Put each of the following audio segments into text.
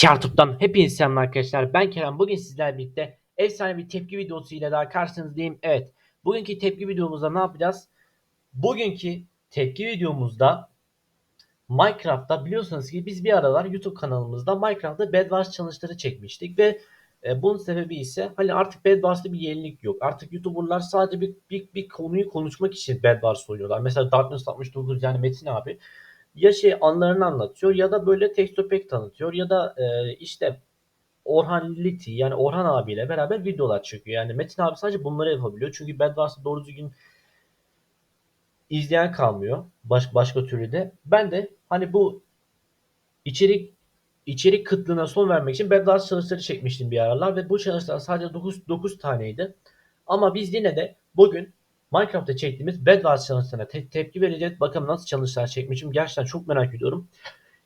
Kartup'tan hepinize selam arkadaşlar. Ben Kerem. Bugün sizlerle birlikte efsane bir tepki videosu ile daha karşınızdayım. Evet. Bugünkü tepki videomuzda ne yapacağız? Bugünkü tepki videomuzda Minecraft'ta biliyorsunuz ki biz bir aralar YouTube kanalımızda Minecraft'ta Bedwars challenge'ları çekmiştik ve e, bunun sebebi ise hani artık Bedwars'ta bir yenilik yok. Artık YouTuber'lar sadece bir, bir, bir konuyu konuşmak için Bedwars oynuyorlar. Mesela Darkness 69 yani Metin abi ya şey anlarını anlatıyor ya da böyle tekstopek tanıtıyor ya da e, işte Orhan Liti yani Orhan abiyle beraber videolar çekiyor. Yani Metin abi sadece bunları yapabiliyor. Çünkü Bedwars'ı doğru düzgün izleyen kalmıyor. Baş, başka türlü de. Ben de hani bu içerik içerik kıtlığına son vermek için Bedwars çalışları çekmiştim bir aralar ve bu çalışlar sadece 9, 9 taneydi. Ama biz yine de bugün Minecraft'ta çektiğimiz Bedwars challenge'larına te- tepki vereceğiz. Bakalım nasıl challenge'lar çekmişim. Gerçekten çok merak ediyorum.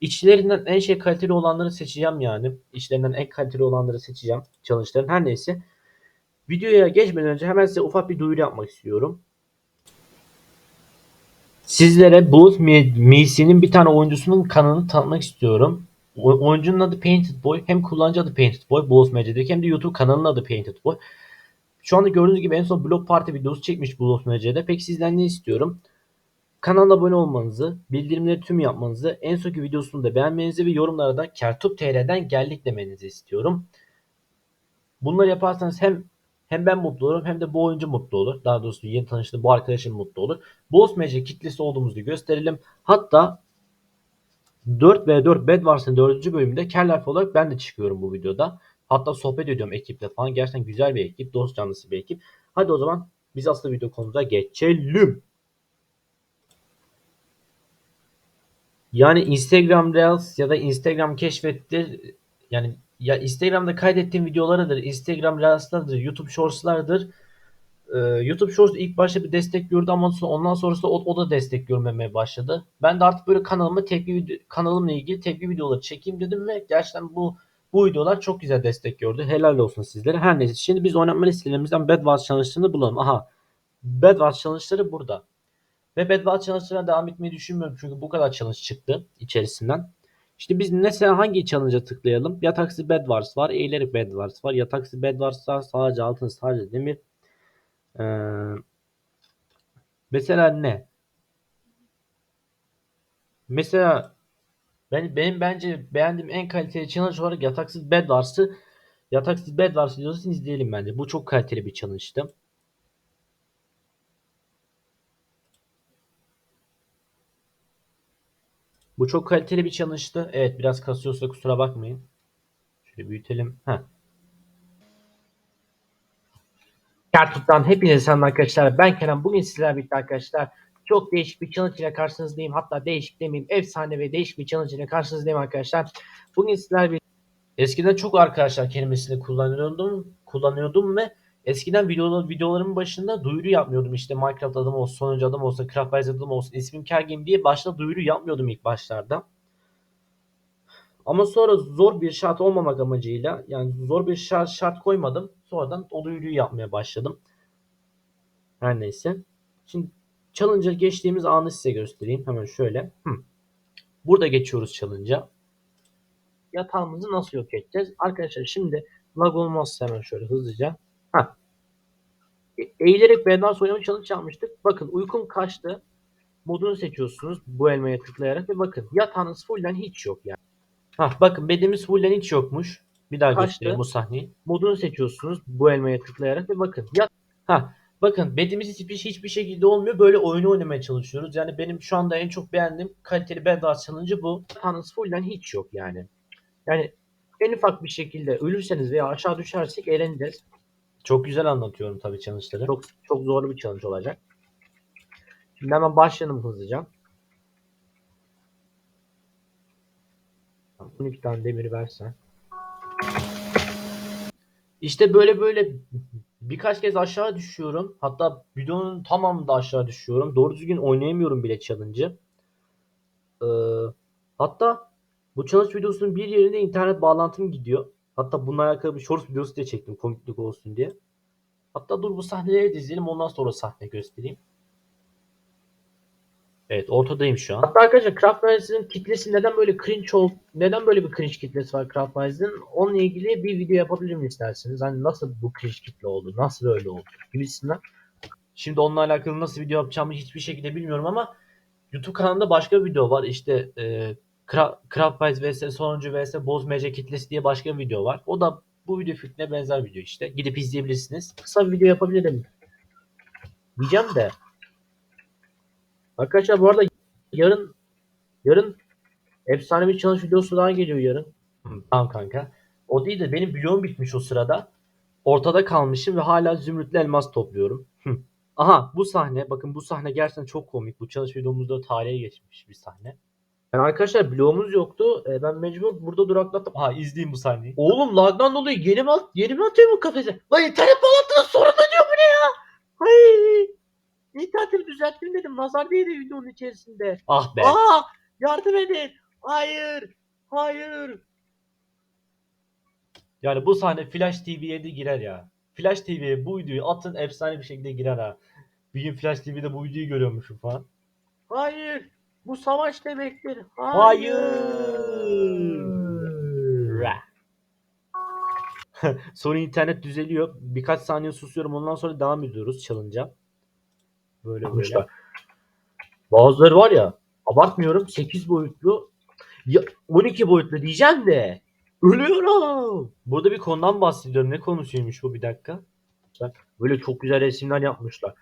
İçlerinden en şey kaliteli olanları seçeceğim yani. İçlerinden en kaliteli olanları seçeceğim challenge'ların. Her neyse. Videoya geçmeden önce hemen size ufak bir duyuru yapmak istiyorum. Sizlere Booth MC'nin bir tane oyuncusunun kanalını tanıtmak istiyorum. O- oyuncunun adı Painted Boy. Hem kullanıcı adı Painted Boy. Booth MC'deki hem de YouTube kanalının adı Painted Boy. Şu anda gördüğünüz gibi en son Blog Party videosu çekmiş Booth MC'de. Peki sizden ne istiyorum? Kanala abone olmanızı, bildirimleri tüm yapmanızı, en sonki videosunu da beğenmenizi ve yorumlara da KertupTR'den geldik demenizi istiyorum. Bunları yaparsanız hem hem ben mutlu olurum hem de bu oyuncu mutlu olur. Daha doğrusu yeni tanıştığı bu arkadaşım mutlu olur. Boss Magic kitlesi olduğumuzu gösterelim. Hatta 4 v 4 Bedwars'ın 4. bölümünde Kerlife olarak ben de çıkıyorum bu videoda. Hatta sohbet ediyorum ekiple falan. Gerçekten güzel bir ekip. Dost canlısı bir ekip. Hadi o zaman biz aslında video konumuza geçelim. Yani Instagram Reels ya da Instagram keşfettir yani ya Instagram'da kaydettiğim videolarıdır, Instagram Reels'lardır, YouTube Shorts'lardır. Ee, YouTube Shorts ilk başta bir destek gördü ama sonra ondan sonrasında o, o da destek görmemeye başladı. Ben de artık böyle kanalıma tepki kanalımla ilgili tepki videoları çekeyim dedim ve gerçekten bu bu videolar çok güzel destek gördü. Helal olsun sizlere. Her neyse şimdi biz oynatma listelerimizden Bedwars challenge'ını bulalım. Aha. Bedwars challenge'ları burada. Ve Bedwars challenge'ına devam etmeyi düşünmüyorum çünkü bu kadar challenge çıktı içerisinden. İşte biz mesela hangi challenge'a tıklayalım? Yataksi Bedwars var, eğilerek Bedwars var. Yataksi Bedwars var, sadece altın, sadece demir. Ee, mesela ne? Mesela ben benim bence beğendiğim en kaliteli challenge olarak Yataksız Bedwars'ı Yataksız Bedwars videosunu izleyelim bence. Bu çok kaliteli bir challenge'tı. Bu çok kaliteli bir challenge'tı. Evet biraz kasıyorsa kusura bakmayın. Şöyle büyütelim. Heh. Kartup'tan hepinize selam arkadaşlar. Ben Kenan. Bugün sizlerle birlikte arkadaşlar çok değişik bir challenge ile karşınızdayım. Hatta değişik demeyeyim. Efsane ve değişik bir challenge ile karşınızdayım arkadaşlar. Bugün sizlerle bir Eskiden çok arkadaşlar kelimesini kullanıyordum. Kullanıyordum ve eskiden video, videolarımın başında duyuru yapmıyordum. İşte Minecraft adım olsun, sonuncu adım olsun, Craftwise adım olsun, ismim Kergim diye başta duyuru yapmıyordum ilk başlarda. Ama sonra zor bir şart olmamak amacıyla yani zor bir şart, şart koymadım. Sonradan o duyuruyu yapmaya başladım. Her neyse. Şimdi challenge'a geçtiğimiz anı size göstereyim. Hemen şöyle. Hı. Burada geçiyoruz challenge'a. Yatağımızı nasıl yok edeceğiz? Arkadaşlar şimdi lag olmazsa hemen şöyle hızlıca. Ha. Eğilerek benden oynama challenge yapmıştık. Bakın uykum kaçtı. Modunu seçiyorsunuz bu elmaya tıklayarak ve bakın yatağınız fullden hiç yok yani. Ha bakın bedimiz fullden hiç yokmuş. Bir daha Kaçtı? göstereyim bu sahneyi. Modunu seçiyorsunuz bu elmaya tıklayarak ve bakın. Ya ha bakın bedimiz hiçbir hiçbir şekilde olmuyor. Böyle oyunu oynamaya çalışıyoruz. Yani benim şu anda en çok beğendiğim kaliteli Bedwars challenge'ı bu. Yatağınız fullden hiç yok yani. Yani en ufak bir şekilde ölürseniz veya aşağı düşersek eğleneceğiz. Çok güzel anlatıyorum tabii challenge'ları. Çok çok zorlu bir challenge olacak. Şimdi hemen başlayalım hızlıca. 12 tane demir versen. İşte böyle böyle birkaç kez aşağı düşüyorum. Hatta videonun tamamında aşağı düşüyorum. Doğru düzgün oynayamıyorum bile challenge'ı. Ee, hatta bu challenge videosunun bir yerinde internet bağlantım gidiyor. Hatta bununla alakalı bir shorts videosu da çektim komiklik olsun diye. Hatta dur bu sahneleri de izleyelim ondan sonra sahne göstereyim. Evet ortadayım şu an. Hatta arkadaşlar Craft Rise'ın kitlesi neden böyle cringe ol neden böyle bir cringe kitlesi var Craft Rise'ın? Onunla ilgili bir video yapabilirim isterseniz. Hani nasıl bu cringe kitle oldu? Nasıl böyle oldu? Gibisinden. Şimdi onunla alakalı nasıl video yapacağımı hiçbir şekilde bilmiyorum ama YouTube kanalında başka bir video var. İşte e, Cra- Craftwise vs sonuncu vs Bozmece kitlesi diye başka bir video var. O da bu video fikrine benzer video işte. Gidip izleyebilirsiniz. Kısa bir video yapabilirim. Diyeceğim de. Arkadaşlar bu arada yarın yarın efsane bir challenge videosu daha geliyor yarın. Tamam kanka. O değil de benim bloğum bitmiş o sırada. Ortada kalmışım ve hala zümrütlü elmas topluyorum. Hı. Aha bu sahne bakın bu sahne gerçekten çok komik. Bu çalış videomuzda tarihe geçmiş bir sahne. Yani arkadaşlar bloğumuz yoktu. E, ben mecbur burada duraklattım. Aha izleyin bu sahneyi. Oğlum lagdan dolayı yeni mi, at, yeni mi atıyor bu kafese? Lan internet bağlantının sorunu diyor bu ne ya? Hay. İnternetimi düzelttim dedim. Nazar değdi videonun içerisinde. Ah be. Aa! Yardım edin. Hayır. Hayır. Yani bu sahne Flash TV'ye de girer ya. Flash TV'ye bu videoyu atın efsane bir şekilde girer ha. Bir gün Flash TV'de bu videoyu görüyormuşum falan. Hayır. Bu savaş demektir. Hayır. Hayır. Sonra internet düzeliyor. Birkaç saniye susuyorum. Ondan sonra devam ediyoruz challenge'a. Böyle Yapmışlar. böyle. Bazıları var ya abartmıyorum 8 boyutlu ya 12 boyutlu diyeceğim de ölüyorum. Burada bir konudan bahsediyorum. Ne konusuymuş bu bir dakika? Böyle çok güzel resimler yapmışlar.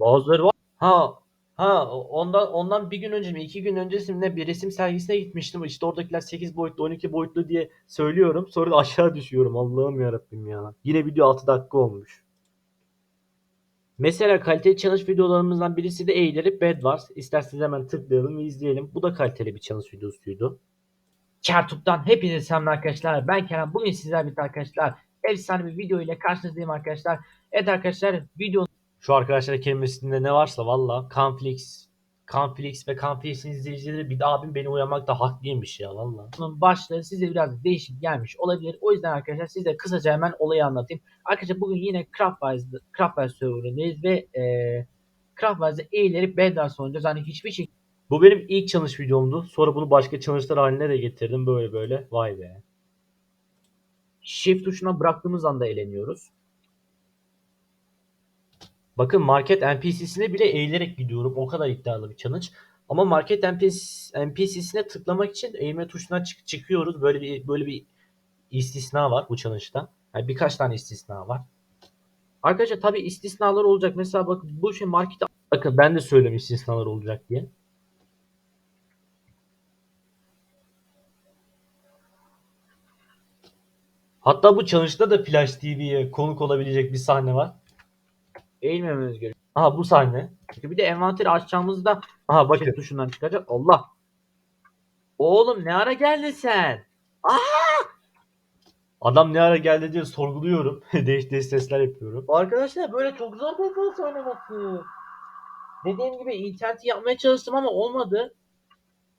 Bazıları var. Ha ha ondan ondan bir gün önce mi iki gün öncesi mi ne bir resim sergisine gitmiştim. İşte oradakiler 8 boyutlu 12 boyutlu diye söylüyorum. Sonra aşağı düşüyorum. Allah'ım yarabbim ya. Yine video 6 dakika olmuş. Mesela kaliteli challenge videolarımızdan birisi de eğilerek Bed Wars. İsterseniz hemen tıklayalım ve izleyelim. Bu da kaliteli bir challenge videosuydu. Kertup'tan hepinize selamlar arkadaşlar. Ben Kerem. Bugün sizlerle birlikte arkadaşlar efsane bir video ile karşınızdayım arkadaşlar. Evet arkadaşlar videonun Şu arkadaşlar kelimesinde ne varsa valla Canflix, Canflix ve Canflix'in izleyicileri bir de abim beni uyarmakta haklıymış ya valla. başlığı size biraz değişik gelmiş olabilir. O yüzden arkadaşlar size kısaca hemen olayı anlatayım. Arkadaşlar bugün yine Craftwise, Craftwise serverındayız ve eee Craftwise'de eğilerek Bedwars oynayacağız. Hani hiçbir şekilde Bu benim ilk challenge videomdu. Sonra bunu başka challenge'lar haline de getirdim böyle böyle. Vay be. shift tuşuna bıraktığımız anda eğleniyoruz. Bakın market NPC'sine bile eğilerek gidiyorum. O kadar iddialı bir challenge. Ama market NPC, NPC'sine tıklamak için eğilme tuşuna çık- çıkıyoruz. Böyle bir böyle bir istisna var bu challenge'da. Yani birkaç tane istisna var. Arkadaşlar tabi istisnalar olacak. Mesela bakın bu şey markete Bakın ben de söyledim istisnalar olacak diye. Hatta bu challenge'da da Flash TV'ye konuk olabilecek bir sahne var. Eğilmememiz gerekiyor. Aha bu sahne. Çünkü bir de envanteri açacağımızda Aha bakın. shift tuşundan çıkacak. Allah. Oğlum ne ara geldin sen? Adam ne ara geldi diye sorguluyorum. değiş değiş sesler yapıyorum. Arkadaşlar böyle çok zor bir konu oynaması. Dediğim gibi interneti yapmaya çalıştım ama olmadı.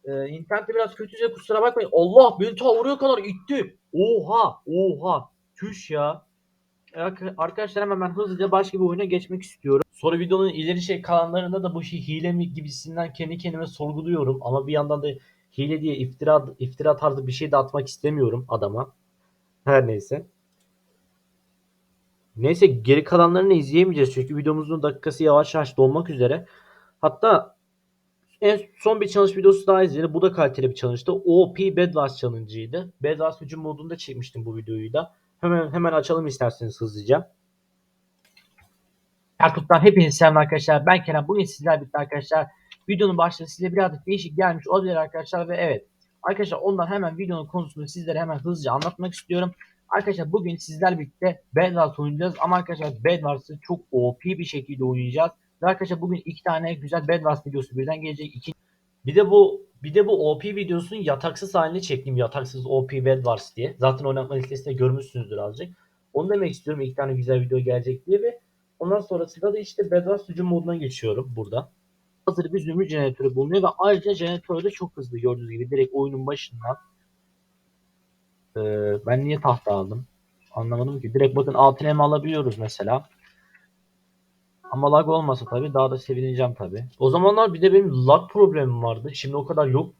Ee, internette biraz kötüyse kusura bakmayın. Allah beni ta oraya kadar itti. Oha oha. Çüş ya. Ark- Arkadaşlar hemen ben hızlıca başka bir oyuna geçmek istiyorum. Sonra videonun ileri şey kalanlarında da bu şey hile mi gibisinden kendi kendime sorguluyorum. Ama bir yandan da hile diye iftira iftira tarzı bir şey de atmak istemiyorum adama. Her neyse. Neyse geri kalanlarını izleyemeyeceğiz çünkü videomuzun dakikası yavaş yavaş dolmak üzere. Hatta en son bir challenge videosu daha izleyelim. Bu da kaliteli bir challenge'dı. OP Bed Wars challenge'ıydı. Bed Wars hücum modunda çekmiştim bu videoyu da. Hemen hemen açalım isterseniz hızlıca. Erkut'tan hepinize selam arkadaşlar. Ben Kenan. Bugün sizlerle birlikte arkadaşlar. Videonun başlığı size birazcık değişik gelmiş olabilir arkadaşlar ve evet. Arkadaşlar ondan hemen videonun konusunu sizlere hemen hızlıca anlatmak istiyorum. Arkadaşlar bugün sizlerle birlikte Bed Wars oynayacağız ama arkadaşlar Bed Wars'ı çok OP bir şekilde oynayacağız. Ve arkadaşlar bugün iki tane güzel Bed Wars videosu birden gelecek. İki Bir de bu bir de bu OP videosunun yataksız halini çektim. Yataksız OP Bed Wars diye. Zaten oynatma listesinde görmüşsünüzdür azıcık. Onu demek istiyorum. İki tane güzel video gelecek diye ve ondan sonrasında da işte Bed Wars hücum moduna geçiyorum burada. hazır bir zümrüt jeneratörü bulunuyor ve ayrıca jeneratör de çok hızlı gördüğünüz gibi direkt oyunun başından. Ee, ben niye tahta aldım? Anlamadım ki. Direkt bakın altın alabiliyoruz mesela. Ama lag olmasa tabii daha da sevineceğim tabii. O zamanlar bir de benim lag problemim vardı. Şimdi o kadar yok.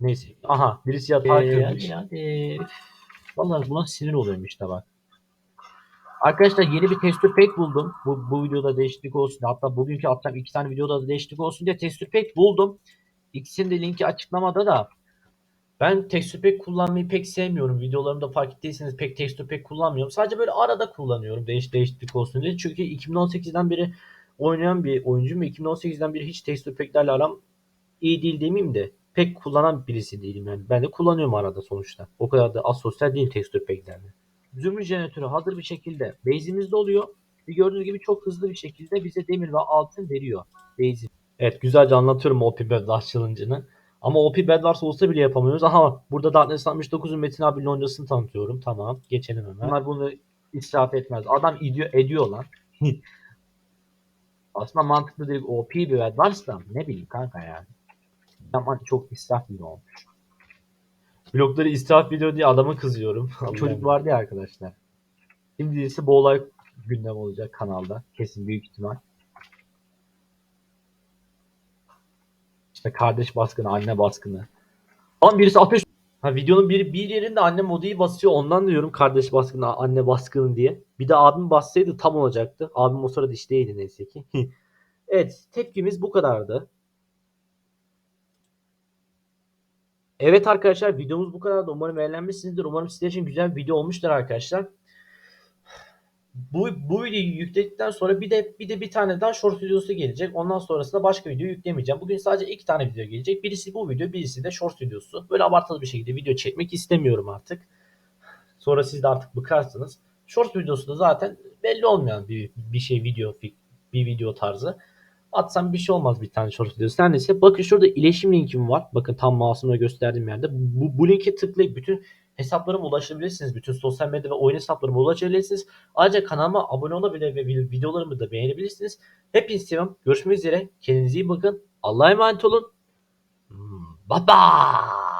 Neyse. Aha birisi yatağa Ee, kırmış. hadi, hadi. Vallahi buna sinir oluyorum işte bak. Arkadaşlar yeni bir texture pack buldum. Bu, bu videoda değişiklik olsun. Hatta bugünkü atacağım iki tane videoda da değişiklik olsun diye texture pack buldum. İkisinin de linki açıklamada da. Ben texture pack kullanmayı pek sevmiyorum. Videolarımda fark ettiyseniz pek texture pack kullanmıyorum. Sadece böyle arada kullanıyorum değiş değişiklik olsun diye. Çünkü 2018'den beri oynayan bir oyuncuyum ve 2018'den beri hiç texture pack'lerle aram iyi değil demeyeyim de pek kullanan birisi değilim yani. Ben de kullanıyorum arada sonuçta. O kadar da asosyal değilim texture pack'lerle. Zümrüt jeneratörü hazır bir şekilde base'imizde oluyor. Ve gördüğünüz gibi çok hızlı bir şekilde bize demir ve altın veriyor. Base. Evet güzelce anlatıyorum OP Bedwars challenge'ını. Ama OP Bedwars olsa bile yapamıyoruz. Aha burada Darkness 69'un Metin abi loncasını tanıtıyorum. Tamam geçelim hemen. Bunlar bunu israf etmez. Adam ediyor, ediyor lan. Aslında mantıklı değil. OP bir Bedwars da ne bileyim kanka yani. Ama çok israf bir olmuş. Blokları israf video diye adama kızıyorum. Çocuk vardı ya arkadaşlar. Şimdi ise bu olay gündem olacak kanalda. Kesin büyük ihtimal. İşte kardeş baskını, anne baskını. Lan birisi ateş... Ha videonun bir, bir yerinde annem modayı basıyor. Ondan diyorum kardeş baskını, anne baskını diye. Bir de abim bassaydı tam olacaktı. Abim o sırada işteydi neyse ki. evet tepkimiz bu kadardı. Evet arkadaşlar videomuz bu kadardı. Umarım eğlenmişsinizdir. Umarım sizler için güzel bir video olmuştur arkadaşlar. Bu, bu videoyu yükledikten sonra bir de bir de bir tane daha short videosu gelecek. Ondan sonrasında başka video yüklemeyeceğim. Bugün sadece iki tane video gelecek. Birisi bu video, birisi de short videosu. Böyle abartılı bir şekilde video çekmek istemiyorum artık. Sonra siz de artık bıkarsınız. Short videosu da zaten belli olmayan bir, bir şey video bir video tarzı. Atsam bir şey olmaz bir tane short videosu. Her neyse bakın şurada iletişim linkim var. Bakın tam mouse'umla gösterdiğim yerde. Bu, bu linke tıklayıp bütün hesaplarıma ulaşabilirsiniz. Bütün sosyal medya ve oyun hesaplarıma ulaşabilirsiniz. Ayrıca kanalıma abone olabilir ve videolarımı da beğenebilirsiniz. Hepinizi seviyorum. Görüşmek üzere. Kendinize iyi bakın. Allah'a emanet olun. Hmm, Bye bye.